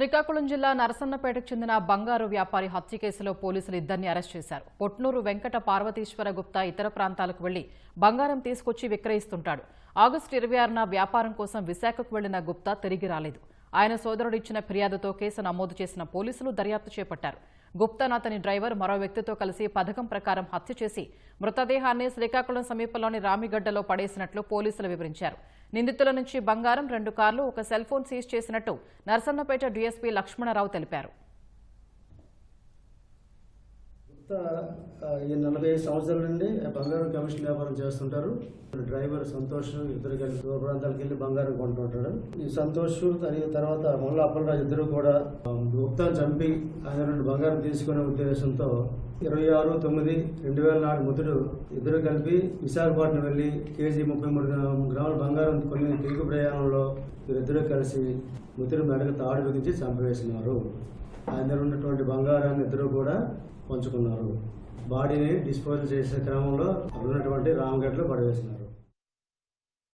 శ్రీకాకుళం జిల్లా నరసన్నపేటకు చెందిన బంగారు వ్యాపారి హత్య కేసులో పోలీసులు ఇద్దరిని అరెస్ట్ చేశారు. పొట్నూరు వెంకట పార్వతీశ్వర గుప్తా ఇతర ప్రాంతాలకు వెళ్ళి బంగారం తీసుకొచ్చి విక్రయిస్తుంటాడు. ఆగస్టు ఇరవై ఆరున వ్యాపారం కోసం విశాఖకు వెళ్ళిన గుప్తా తిరిగి రాలేదు. ఆయన సోదరుడు ఇచ్చిన ఫిర్యాదుతో కేసు నమోదు చేసిన పోలీసులు దర్యాప్తు చేపట్టారు. గుప్తాన్ అతని డ్రైవర్ మరో వ్యక్తితో కలిసి పథకం ప్రకారం హత్య చేసి మృతదేహాన్ని శ్రీకాకుళం సమీపంలోని రామిగడ్డలో పడేసినట్లు పోలీసులు వివరించారు. నిందితుల నుంచి బంగారం రెండు కార్లు ఒక సెల్ ఫోన్ సీజ్ చేసినట్టు నరసన్నపేట డీఎస్పీ లక్ష్మణరావు తెలిపారు గుప్తా ఆ, ఈ నలభై ఐదు సంవత్సరాల నుండి బంగారం కమిషన్ వ్యాపారం చేస్తుంటారు. డ్రైవర్ సంతోష్ ఇద్దరు కలిసి దూర ప్రాంతాలకు వెళ్ళి బంగారం కొంటుంటాడు. ఈ సంతోష్ తర్వాత మొల్ల అప్పలరాజు ఇద్దరు కూడా గుప్తా చంపి ఆయన నుండి బంగారం తీసుకునే ఉద్దేశంతో ఇరవై ఆరు తొమ్మిది రెండు వేల నాలుగు ముద్దుడు ఇద్దరు కలిపి విశాఖపట్నం వెళ్ళి కేజీ ముప్పై మూడు గ్రాముల బంగారం కొన్ని తిరుగు ప్రయాణంలో వీరిద్దరూ కలిసి ముద్దుడు మెడకు తాడు బిగించి చంపవేసినారు. ఆయన ఉన్నటువంటి బంగారాన్ని ఇద్దరు కూడా పంచుకున్నారు. బాడీని డిస్పోజల్ చేసే క్రమంలో ఉన్నటువంటి ఉన్నటువంటి రామగడ్డలో పడవేసినారు.